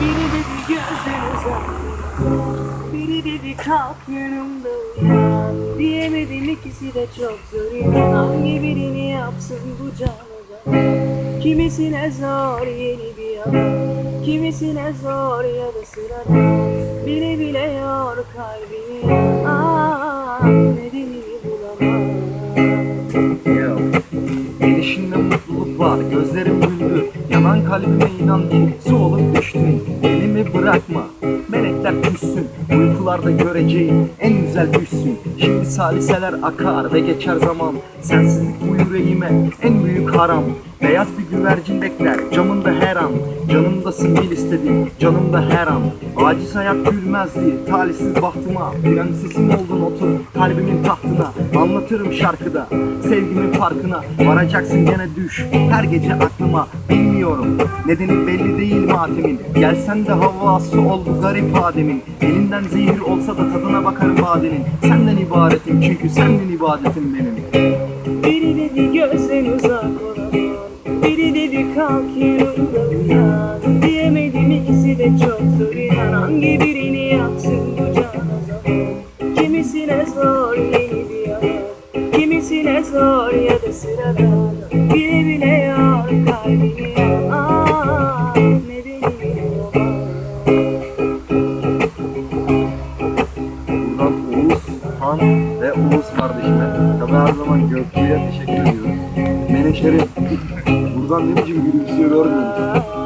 Biri dedi uzak Biri dedi kalk yanımda. Uyan Diyemedim ikisi de çok zor. İnan Hangi birini yapsın bu canlıda Kimisine zor yeni bir yalan Kimisine zor ya da sırada Bile bile yor kalbimi Aa, nedenini var, gözlerim güldü. Yanan kalbime inan su olup düştün Elimi bırakma, melekler küssün. Uykularda göreceğin en güzel düşsün. Şimdi saliseler akar ve geçer zaman. Sensizlik bu yüreğime en büyük haram. Beyaz bir güvercin bekler camında her an. Canımdasın bil istedim canımda her an. Aciz hayat gülmezdi talihsiz bahtıma. Prensesim oldun otur kalbimin tahtına. Anlatırım şarkıda sevgimin farkına. Varacaksın gene düş her gece aklıma. Bilmiyorum nedeni belli değil matemin Gelsen de havası ol garip ademin. Elinden zehir olsa da tadına bakarım badenin. Senden ibaretim çünkü senden ibadetim benim. Biri dedi gözden uzak olamam Biri dedi kalk yanımda uyan Diyemedim ikisi de çok zor inan Hangi birini yapsın bu zaman Kimisine zor yeni bir Kimisine zor ya da sıradan Bile bile yor kalbimi Aa, Han ve Oğuz kardeşime tabi her zaman Gökçe'ye teşekkür ediyorum. Menekşerim buradan ne biçim gülümsüyor gördün mü?